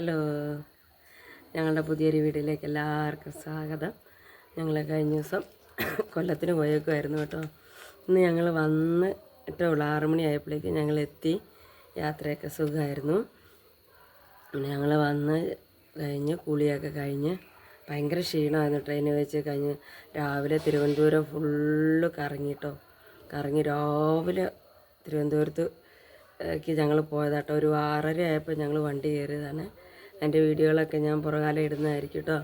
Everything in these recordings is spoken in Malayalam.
ഹലോ. ഞങ്ങളുടെ പുതിയൊരു വീഡിയോയിലേക്ക് എല്ലാവർക്കും സ്വാഗതം. ഞങ്ങൾ കഴിഞ്ഞ ദിവസം കൊല്ലത്തിന് പോയേക്കുമായിരുന്നു കേട്ടോ. ഇന്ന് ഞങ്ങൾ വന്ന് ഇട്ടേ ഉള്ളൂ ആറ് മണിയായപ്പോഴേക്കും ഞങ്ങൾ എത്തി. യാത്രയൊക്കെ സുഖമായിരുന്നു. ഞങ്ങൾ വന്ന് കഴിഞ്ഞ് കുളിയൊക്കെ കഴിഞ്ഞ് ഭയങ്കര ക്ഷീണമായിരുന്നു ട്രെയിനിൽ വെച്ച് കഴിഞ്ഞ് രാവിലെ തിരുവനന്തപുരം ഫുള്ള് കറങ്ങിട്ടോ കറങ്ങി രാവിലെ തിരുവനന്തപുരത്ത് ഞങ്ങൾ പോയതാട്ടോ ഒരു ആറര ആയപ്പോൾ ഞങ്ങൾ വണ്ടി കയറിയതാണ്. അതിന്റെ വീഡിയോകളൊക്കെ ഞാൻ പുറകാലം ഇടുന്നതായിരിക്കും കേട്ടോ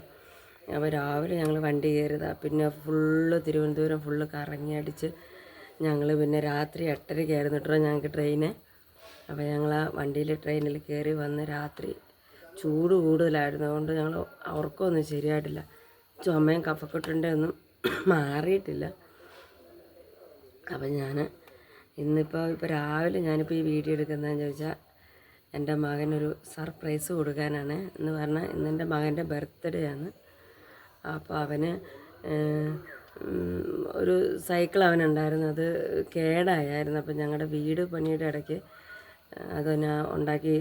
അപ്പോൾ രാവിലെ ഞങ്ങൾ വണ്ടി കയറിയതാണ് പിന്നെ ഫുള്ള് തിരുവനന്തപുരം ഫുള്ള് കറങ്ങി അടിച്ച് ഞങ്ങൾ പിന്നെ രാത്രി എട്ടരയ്ക്കായിരുന്നു കേട്ടോ ഞങ്ങൾക്ക് ട്രെയിന്. അപ്പോൾ ഞങ്ങൾ ആ വണ്ടിയിൽ ട്രെയിനിൽ കയറി വന്ന് രാത്രി ചൂട് കൂടുതലായിരുന്നു. അതുകൊണ്ട് ഞങ്ങൾ ഉറക്കമൊന്നും ശരിയായിട്ടില്ല. ചുമയും കഫക്കെട്ടിന്റെ ഒന്നും മാറിയിട്ടില്ല. അപ്പം ഞാൻ ഇന്നിപ്പോൾ ഇപ്പോൾ രാവിലെ ഞാനിപ്പോൾ ഈ വീഡിയോ എടുക്കുന്നതെന്ന് ചോദിച്ചാൽ എന്റെ മകനൊരു സർപ്രൈസ് കൊടുക്കാനാണ് എന്ന് പറഞ്ഞാൽ ഇന്ന് എന്റെ മകന്റെ ബർത്ത്ഡേ ആണ്. അപ്പോൾ അവന് ഒരു സൈക്കിൾ അവനുണ്ടായിരുന്നു. അത് കേടായായിരുന്നു. അപ്പം ഞങ്ങളുടെ വീട് പണിയുടെ ഇടയ്ക്ക് അത് ഞാൻ ഉണ്ടാക്കി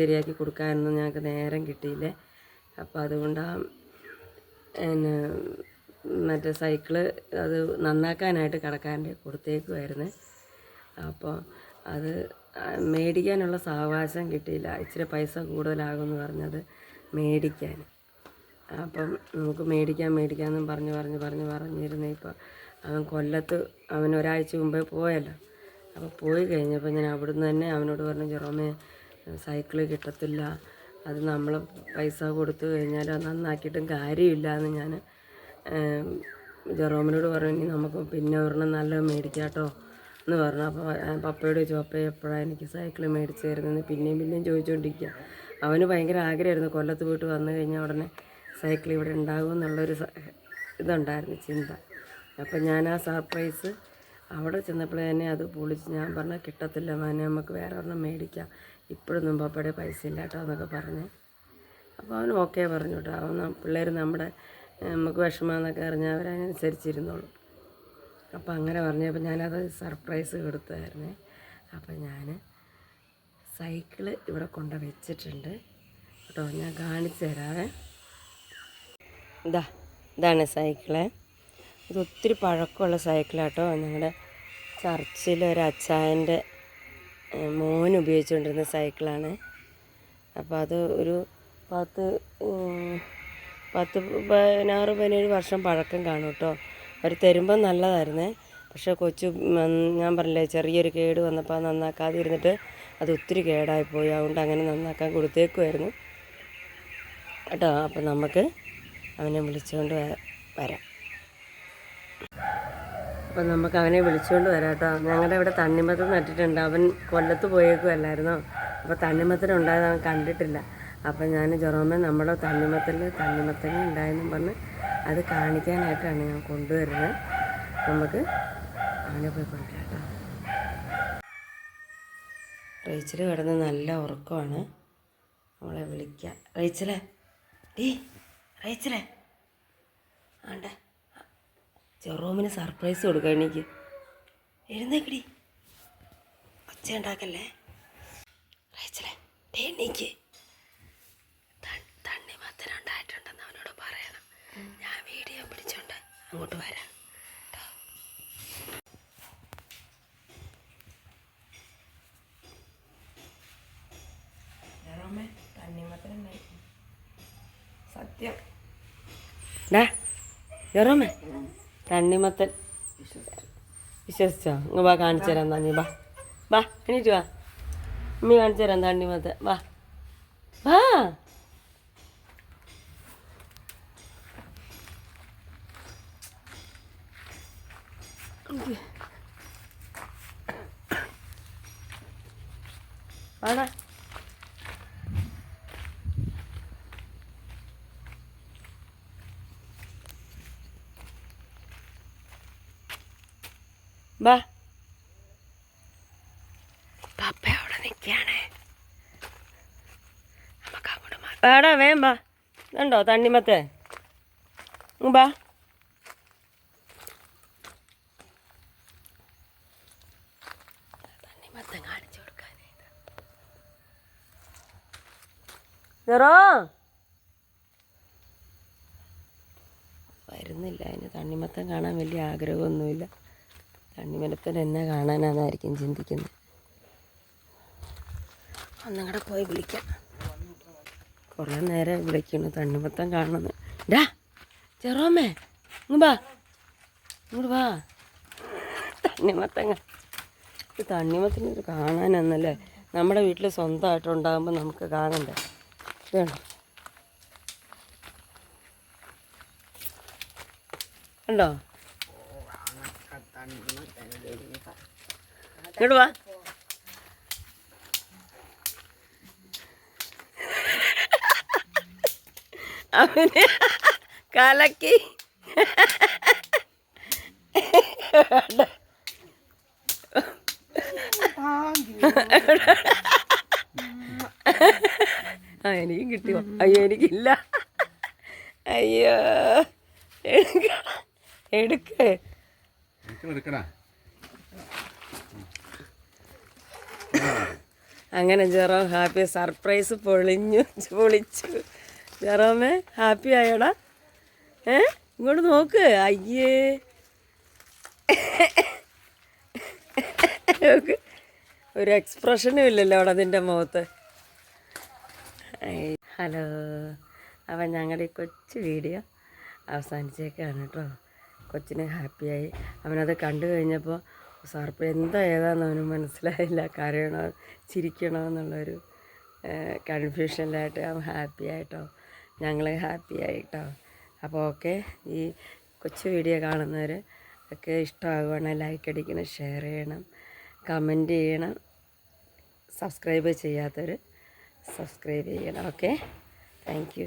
ശരിയാക്കി കൊടുക്കാനൊന്നും ഞങ്ങൾക്ക് നേരം കിട്ടിയില്ലേ. അപ്പോൾ അതുകൊണ്ട് ആ മറ്റേ സൈക്കിൾ അത് നന്നാക്കാനായിട്ട് കടക്കാരന്റെ കൊടുത്തേക്കുമായിരുന്നു അപ്പോൾ അത് മേടിക്കാനുള്ള സാവകാശം കിട്ടിയില്ല. ഇച്ചിരി പൈസ കൂടുതലാകുമെന്ന് പറഞ്ഞത് മേടിക്കാൻ. അപ്പം നമുക്ക് മേടിക്കാൻ മേടിക്കാമെന്നും പറഞ്ഞ് പറഞ്ഞ് പറഞ്ഞ് പറഞ്ഞിരുന്നേ ഇപ്പോൾ അവൻ കൊല്ലത്ത് അവൻ ഒരാഴ്ച മുമ്പേ പോയല്ലോ. അപ്പോൾ പോയി കഴിഞ്ഞപ്പോൾ ഞാൻ അവിടുന്ന് തന്നെ അവനോട് പറഞ്ഞു ജെറോമേ സൈക്കിൾ കിട്ടത്തില്ല. അത് നമ്മൾ പൈസ കൊടുത്തു കഴിഞ്ഞാൽ നന്നാക്കിയിട്ടും കാര്യമില്ല എന്ന് ഞാൻ ജെറോമിനോട് പറഞ്ഞു. ഇനി നമുക്ക് പിന്നെ ഒരെണ്ണം നല്ലത് മേടിക്കാം കേട്ടോ. എന്ന് പറഞ്ഞു അപ്പോൾ പപ്പയോട് ചോദിച്ചു പപ്പ എപ്പോഴാണ് എനിക്ക് സൈക്കിൾ മേടിച്ച് തരുന്നതെന്ന് പിന്നെയും പിന്നെയും ചോദിച്ചുകൊണ്ടിരിക്കുക അവന് ഭയങ്കര ആഗ്രഹമായിരുന്നു കൊല്ലത്ത് പോയിട്ട് വന്നു കഴിഞ്ഞാൽ ഉടനെ സൈക്കിൾ ഇവിടെ ഉണ്ടാകും എന്നുള്ളൊരു ഇതുണ്ടായിരുന്നു ചിന്ത. അപ്പം ഞാൻ ആ സർപ്രൈസ് അവിടെ ചെന്നപ്പോഴേ തന്നെ അത് പൊളിച്ച് ഞാൻ പറഞ്ഞ കിട്ടത്തില്ല മോനെ നമുക്ക് വേറെ ഒരെണ്ണം മേടിക്കാം. ഇപ്പോഴൊന്നും പപ്പയുടെ പൈസ ഇല്ല കേട്ടോ എന്നൊക്കെ പറഞ്ഞ്. അപ്പോൾ അവൻ ഓക്കെ പറഞ്ഞു കേട്ടോ. അവൻ പിള്ളേർ നമ്മുടെ നമുക്ക് വിഷമമെന്നൊക്കെ അറിഞ്ഞാൽ അവരനുസരിച്ചിരുന്നോളും. അപ്പോൾ അങ്ങനെ പറഞ്ഞപ്പോൾ ഞാനത് സർപ്രൈസ് കൊടുത്തായിരുന്നേ അപ്പോൾ ഞാൻ സൈക്കിൾ ഇവിടെ കൊണ്ട് വെച്ചിട്ടുണ്ട്. കേട്ടോ ഞാൻ കാണിച്ചു തരാവേ. ഇതാ ഇതാണ് സൈക്കിൾ ഇത് ഒത്തിരി പഴക്കമുള്ള സൈക്കിളാട്ടോ ഞങ്ങളുടെ ചർച്ചിൽ ഒരു അച്ചായന്റെ മോൻ ഉപയോഗിച്ചുകൊണ്ടിരുന്ന സൈക്കിളാണ് അപ്പോൾ അത് ഒരു പത്ത് പത്ത് പതിനാറ് പതിനേഴ് വർഷം പഴക്കം കാണും കേട്ടോ. അവർ തരുമ്പം നല്ലതായിരുന്നേ. പക്ഷേ കൊച്ചു ഞാൻ പറഞ്ഞില്ലേ ചെറിയൊരു കേട് വന്നപ്പോൾ നന്നാക്കാതെ ഇരുന്നിട്ട് അത് ഒത്തിരി കേടായിപ്പോയി. അതുകൊണ്ട് അങ്ങനെ നന്നാക്കാൻ കൊടുത്തേക്കുമായിരുന്നു കേട്ടോ അപ്പം നമുക്ക് അവനെ വിളിച്ചുകൊണ്ട് വരാം. അപ്പം നമുക്ക് അവനെ വിളിച്ചുകൊണ്ട് വരാം കേട്ടോ. ഞങ്ങളുടെ ഇവിടെ തണ്ണിമത്തം നട്ടിട്ടുണ്ട്. അവൻ കൊല്ലത്ത് പോയേക്കുമല്ലായിരുന്നോ അപ്പോൾ തണ്ണിമത്തനുണ്ടായത് അവൻ കണ്ടിട്ടില്ല. അപ്പം ഞാൻ ജെറോമെ നമ്മുടെ തണ്ണിമത്തൽ തണ്ണിമത്തങ്ങ ഉണ്ടായെന്നും പറഞ്ഞ് അത് കാണിക്കാനായിട്ടാണ് ഞാൻ കൊണ്ടുവരുന്നത്. നമുക്ക് അങ്ങനെ പോയി കൊണ്ടുവരാം റേച്ചൽ കിടന്ന് നല്ല ഉറക്കമാണ്. നമ്മളെ വിളിക്കാം. റേച്ചലേ ഡീ റേച്ചലേ. ആണ്ട. ചെറോമിന് സർപ്രൈസ് കൊടുക്കാം എനിക്ക്. എഴുന്നേക്കടി. ഒച്ച ഉണ്ടാക്കല്ലേ റേച്ചലേ ഡേ എണീക്ക് തണ്ണി മത്തൻ ഉണ്ടായിട്ടുണ്ടെന്ന് അവനോട് പറയണം ഞാൻ വീഡിയോ പിടിച്ചോണ്ട് അങ്ങോട്ട് വരാം. തണ്ണിമത്തൻ ഉണ്ടായി. സത്യം. ഡാ ജെറോമേ തണ്ണിമത്തൻ. വിശ്വസിച്ചോ? ഇങ്ങ് വാ കാണിച്ചു തരാം തന്നി വാ. വാ എണീറ്റ് വാ. അമ്മി കാണിച്ചു തരാം തണ്ണിമത്തൻ. വാ. വാ. വാടാ. വാ. പപ്പ അവിടെ നിൽക്കുകയാണേ. നമുക്ക് അങ്ങോട്ട് വേടാ വേം വാ. ഇതുണ്ടോ തണ്ണിമത്തേ വാ. ജെറോ വരുന്നില്ല അതിന് തണ്ണിമത്തം കാണാൻ വലിയ ആഗ്രഹമൊന്നുമില്ല. തണ്ണിമരത്തിൽ എന്നെ കാണാനാന്നായിരിക്കും ചിന്തിക്കുന്നത്. അന്നങ്ങടെ പോയി വിളിക്കാം. കുറേ നേരം വിളിക്കുന്നു തണ്ണിമത്തം കാണുന്നു. ഡാ ചെറോമേ ഇങ്ങ് വാ. ഇങ്ങോട്ട് വാ. തണ്ണിമത്തങ്ങ തണ്ണിമത്തിന് കാണാനൊന്നല്ലേ? നമ്മുടെ വീട്ടിൽ സ്വന്തമായിട്ടുണ്ടാകുമ്പോൾ നമുക്ക് കാണണ്ടേ? ഇതുണ്ടോ ഉണ്ടോ? ഇങ്ങോട്ട് വാ. അവന് കലക്കി. ആ എനിക്ക് കിട്ടിയോ അയ്യോ എനിക്കില്ല. അയ്യോ. എടുക്കേ. അങ്ങനെ ജെറോം ഹാപ്പി സർപ്രൈസ് പൊളിഞ്ഞു പൊളിച്ചു. ജെറോമേ ഹാപ്പി ആയോടാ. ഏ ഇങ്ങോട്ട് നോക്ക്. അയ്യേ. നോക്ക്. ഒരു എക്സ്പ്രഷനും ഇല്ലല്ലോ അവിടെ അതിന്റെ മുഖത്ത്. ഹലോ. അപ്പം ഞങ്ങളുടെ ഈ കൊച്ചു വീഡിയോ അവസാനിച്ചേക്കാണ് കേട്ടോ. കൊച്ചിന് ഹാപ്പിയായി. അവനത് കണ്ടു കഴിഞ്ഞപ്പോൾ സാർപ്പ് എന്താ ഏതാന്ന് അവന് മനസ്സിലായില്ല. കരയണോ ചിരിക്കണോ എന്നുള്ളൊരു കൺഫ്യൂഷനിലായിട്ട് അവൻ ഹാപ്പി ആയിട്ടോ ഞങ്ങൾ ഹാപ്പി ആയിട്ടോ അപ്പോൾ ഓക്കെ ഈ കൊച്ചു വീഡിയോ കാണുന്നവർ ഒക്കെ ഇഷ്ടമാകുവാണെങ്കിൽ ലൈക്ക് അടിക്കണം ഷെയർ ചെയ്യണം കമന്റ് ചെയ്യണം സബ്സ്ക്രൈബ് ചെയ്യാത്തവർ സബ്സ്ക്രൈബ് ചെയ്യണം ഓക്കെ? താങ്ക്